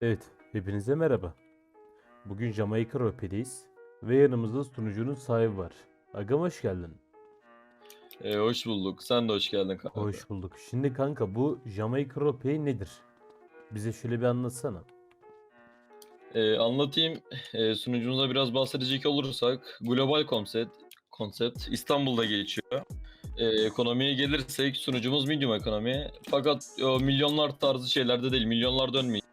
Evet, hepinize merhaba. Bugün Jamaika Role'deyiz ve yanımızda sunucunun sahibi var. Agam hoş geldin. Ee, hoş bulduk. Sen de hoş geldin kanka. Hoş bulduk. Şimdi kanka bu Jamaika Roleplay nedir? Bize şöyle bir anlatsana. Ee, anlatayım. Ee, sunucumuza biraz bahsedecek olursak global konsept, konsept İstanbul'da geçiyor. Ee, ekonomiye gelirsek sunucumuz medium ekonomi. Fakat o milyonlar tarzı şeylerde değil. Milyonlar dönmeyin.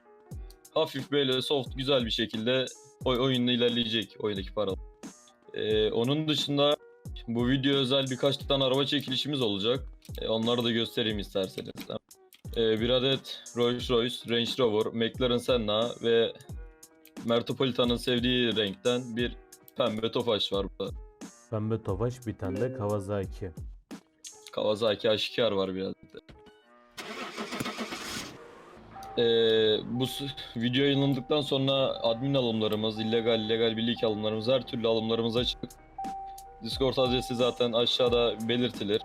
Hafif böyle soft güzel bir şekilde oy oyunla ilerleyecek oyundaki para. Ee, onun dışında bu video özel birkaç tane araba çekilişimiz olacak. Ee, onları da göstereyim isterseniz. Ee, bir adet Rolls Royce, Range Rover, McLaren Senna ve Metropolitan'ın sevdiği renkten bir pembe Tofaş var burada. Pembe Tofaş bir tane de Kawasaki. Kawasaki H2R var biraz Ee, bu video yayınlandıktan sonra admin alımlarımız, illegal, legal birlik alımlarımız, her türlü alımlarımız açık. Discord adresi zaten aşağıda belirtilir.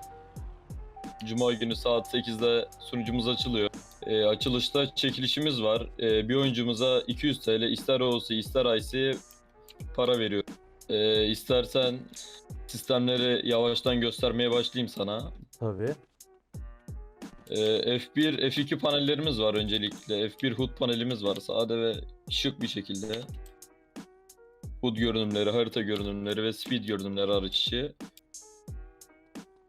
Cuma günü saat 8'de sunucumuz açılıyor. Ee, açılışta çekilişimiz var. Ee, bir oyuncumuza 200 TL ister OC ister IC para veriyor. Ee, istersen sistemleri yavaştan göstermeye başlayayım sana. Tabii. Ee, F1, F2 panellerimiz var öncelikle. F1 HUD panelimiz var sade ve şık bir şekilde. HUD görünümleri, harita görünümleri ve speed görünümleri hariç içi.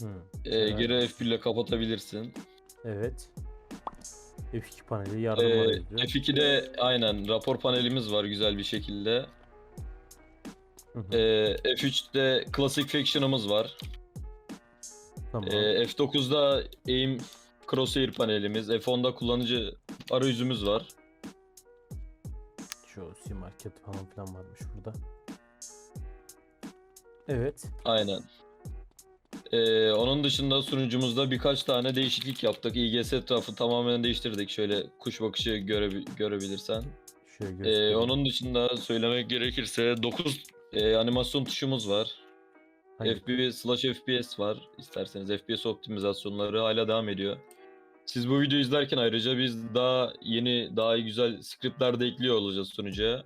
Hı. Ee, Evet. geri F1 ile kapatabilirsin. Evet. F2 paneli yardım Ee, arayüzü. F2'de aynen rapor panelimiz var güzel bir şekilde. Hı hı, Ee, F3'te Classic Faction'ımız var. Tamam. Ee, F9'da aim crosshair panelimiz. F10'da kullanıcı arayüzümüz var. Şu C Market falan filan varmış burada. Evet. Aynen. Ee, onun dışında sunucumuzda birkaç tane değişiklik yaptık. İGS etrafı tamamen değiştirdik. Şöyle kuş bakışı görebi- görebilirsen. Şöyle Ee, onun dışında söylemek gerekirse 9 e, animasyon tuşumuz var. Hangi- FPV slash FPS var. İsterseniz FPS optimizasyonları hala devam ediyor. Siz bu videoyu izlerken ayrıca biz daha yeni, daha güzel scriptler de ekliyor olacağız sunucuya.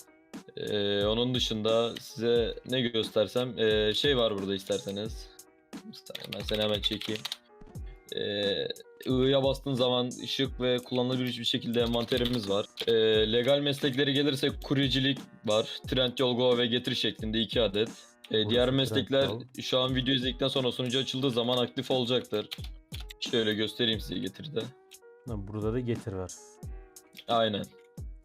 Ee, onun dışında size ne göstersem ee, şey var burada isterseniz. Ben seni hemen çekeyim. Ee, I'ya bastığın zaman ışık ve kullanılabilir bir şekilde envanterimiz var. Ee, legal mesleklere gelirsek kuryecilik var. Trendyol Go ve Getir şeklinde iki adet. Burası diğer meslekler şu an video izledikten sonra sunucu açıldığı zaman aktif olacaktır. Şöyle göstereyim size Getir'de. Ha, Burada da getir var. Aynen.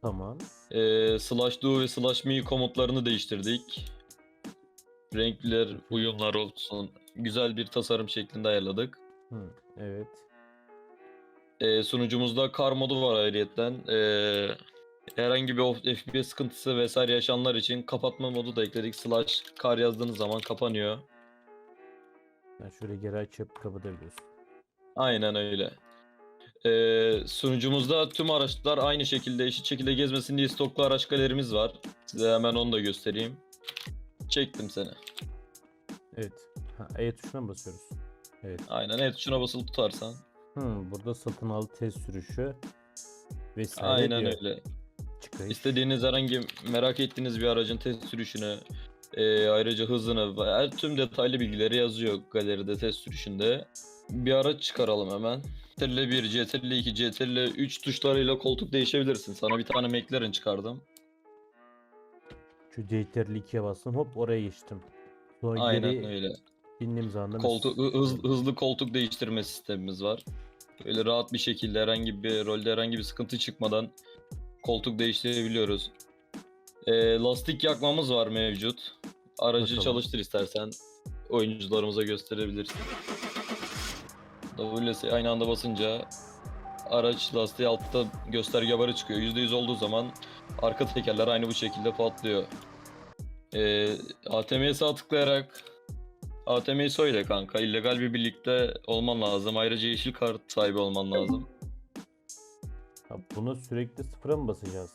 Tamam. Ee, slash do ve slash me komutlarını değiştirdik. Renkler, uyumlar olsun. Güzel bir tasarım şeklinde ayarladık. Hı, evet. Ee, sunucumuzda kar modu var ayrıyetten. Ee, herhangi bir FPS sıkıntısı vesaire yaşayanlar için kapatma modu da ekledik. Slash kar yazdığınız zaman kapanıyor. Ben şöyle geri açıp kapatabiliyorsun. Aynen öyle. Ee, sunucumuzda tüm araçlar aynı şekilde eşit şekilde gezmesin diye stoklu araç galerimiz var. Size hemen onu da göstereyim. Çektim seni. Evet. Ha, E tuşuna mı basıyoruz? Evet. Aynen evet şuna basılı tutarsan. Hmm, burada satın al test sürüşü vesaire Aynen diyor. öyle. Çıkış. İstediğiniz herhangi merak ettiğiniz bir aracın test sürüşünü, e, ayrıca hızını, her tüm detaylı bilgileri yazıyor galeride test sürüşünde. Bir araç çıkaralım hemen. CTRL 1, CTRL 2, CTRL 3 tuşlarıyla koltuk değişebilirsin. Sana bir tane McLaren çıkardım. Şu CTRL 2'ye bastım hop oraya geçtim. Sonra Aynen geri öyle. bindiğim zaman Koltuk, hız- hızlı koltuk değiştirme sistemimiz var. Böyle rahat bir şekilde herhangi bir rolde herhangi bir sıkıntı çıkmadan koltuk değiştirebiliyoruz. Ee, lastik yakmamız var mevcut. Aracı Bakalım. çalıştır istersen oyuncularımıza gösterebilirsin. WS aynı anda basınca araç lastiği altta gösterge barı çıkıyor. %100 olduğu zaman arka tekerler aynı bu şekilde patlıyor. Ee, ATM'ye sağ tıklayarak ATM'yi söyle kanka. illegal bir birlikte olman lazım. Ayrıca yeşil kart sahibi olman lazım. Ha, buna sürekli sıfıra mı basacağız?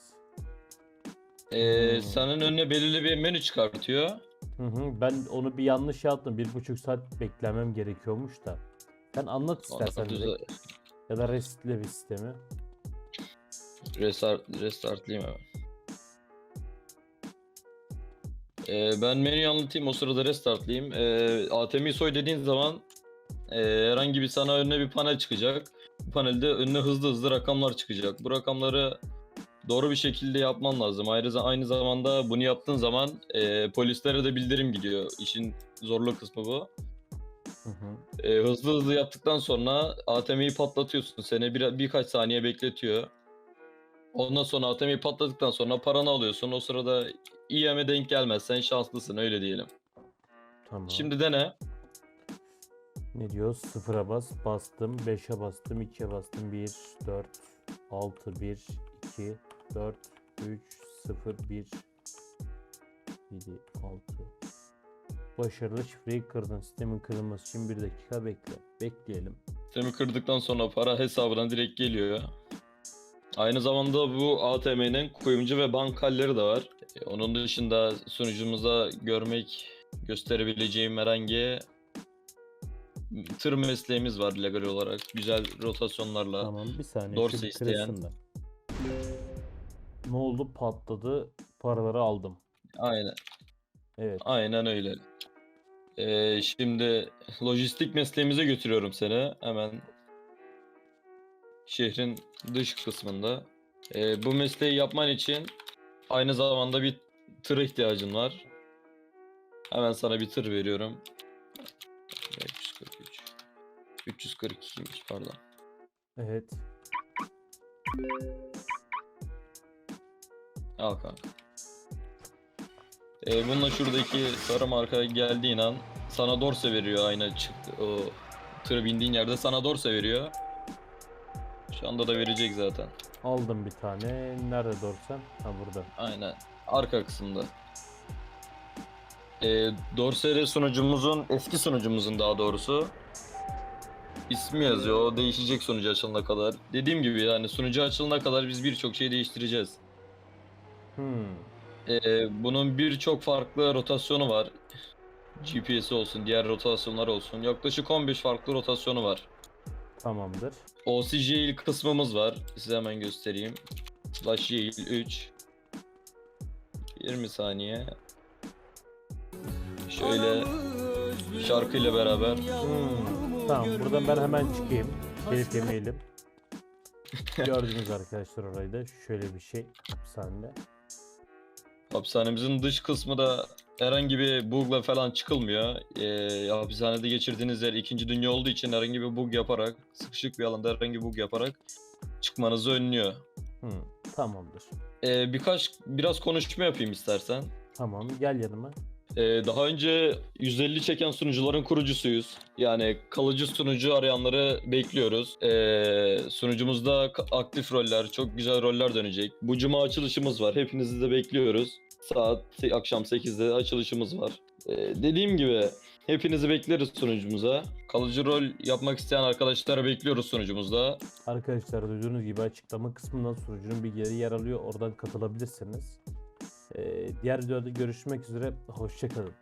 Ee, Hmm. senin önüne belirli bir menü çıkartıyor. Hı hı, ben onu bir yanlış yaptım. Bir buçuk saat beklemem gerekiyormuş da. Sen anlat istersen direkt. Ya da resetle bir sistemi. Restart, restartlayayım hemen. Ee, ben menüyü anlatayım o sırada restartlayayım. Ee, ATM'yi soy dediğin zaman ee, herhangi bir sana önüne bir panel çıkacak. Bu panelde önüne hızlı hızlı rakamlar çıkacak. Bu rakamları doğru bir şekilde yapman lazım. Ayrıca aynı zamanda bunu yaptığın zaman ee, polislere de bildirim gidiyor. İşin zorlu kısmı bu. Hı hı. Ee, hızlı hızlı yaptıktan sonra ATM'yi patlatıyorsun. Seni bir, birkaç saniye bekletiyor. Ondan sonra ATM'yi patladıktan sonra paranı alıyorsun. O sırada IM'e denk gelmezsen şanslısın öyle diyelim. Tamam. Şimdi dene. Ne diyor? Sıfıra bas. Bastım. 5'e bastım. 2'ye bastım. 1, 4, 6, 1, 2, 4, 3, 0, 1, 7, 6. Başarılı şifreyi kırdın. Sistemin kırılması için 1 dakika bekle. Bekleyelim. Sistemi kırdıktan sonra para hesabına direkt geliyor. Aynı zamanda bu ATM'nin kuyumcu ve bank halleri de var. E, Onun dışında sunucumuza görmek, gösterebileceğim herhangi tır mesleğimiz var legal olarak. Güzel rotasyonlarla. Tamam bir saniye. Dorse şu bir isteyen. kırılsın da. Ne oldu? Patladı. Paraları aldım. Aynen. Evet. Aynen öyle. Ee, şimdi lojistik mesleğimize götürüyorum seni. Hemen şehrin dış kısmında. Ee, bu mesleği yapman için aynı zamanda bir tır ihtiyacın var. Hemen sana bir tır veriyorum. 343. 342'ymiş pardon. Evet. Al kanka. Ee, bununla şuradaki sarı marka geldiğin an sana dorse veriyor aynı çıktı o tır bindiğin yerde sana dorse veriyor. Şu anda da verecek zaten. Aldım bir tane. Nerede dorsen? Ha burada. Aynen. Arka kısımda. Ee, Dorsere sunucumuzun, eski sunucumuzun daha doğrusu ismi yazıyor. O değişecek sunucu açılana kadar. Dediğim gibi yani sunucu açılana kadar biz birçok şey değiştireceğiz. Hmm. Ee, bunun birçok farklı rotasyonu var. GPS'i olsun, diğer rotasyonlar olsun. Yaklaşık 15 farklı rotasyonu var. Tamamdır. OCJail kısmımız var. Size hemen göstereyim. Slash Jail 3. 20 saniye. Şöyle şarkıyla beraber. Hmm. Tamam buradan ben hemen çıkayım. Gelip yemeyelim. Gördünüz arkadaşlar orayı da. Şöyle bir şey. Hapishanede. Hapishanemizin dış kısmı da herhangi bir bug'la falan çıkılmıyor. Ee, hapishanede geçirdiğiniz yer ikinci dünya olduğu için herhangi bir bug yaparak, sıkışık bir alanda herhangi bir bug yaparak çıkmanızı önlüyor. Hmm. Tamamdır. Ee, birkaç biraz konuşma yapayım istersen. Tamam gel yanıma. Ee, daha önce 150 çeken sunucuların kurucusuyuz. Yani kalıcı sunucu arayanları bekliyoruz. Ee, sunucumuzda aktif roller, çok güzel roller dönecek. Bu cuma açılışımız var. Hepinizi de bekliyoruz. Saat akşam 8'de açılışımız var. Ee, dediğim gibi hepinizi bekleriz sunucumuza. Kalıcı rol yapmak isteyen arkadaşları bekliyoruz sunucumuzda. Arkadaşlar duyduğunuz gibi açıklama kısmından sunucunun bilgileri yer alıyor. Oradan katılabilirsiniz. Ee, diğer videoda görüşmek üzere. Hoşçakalın.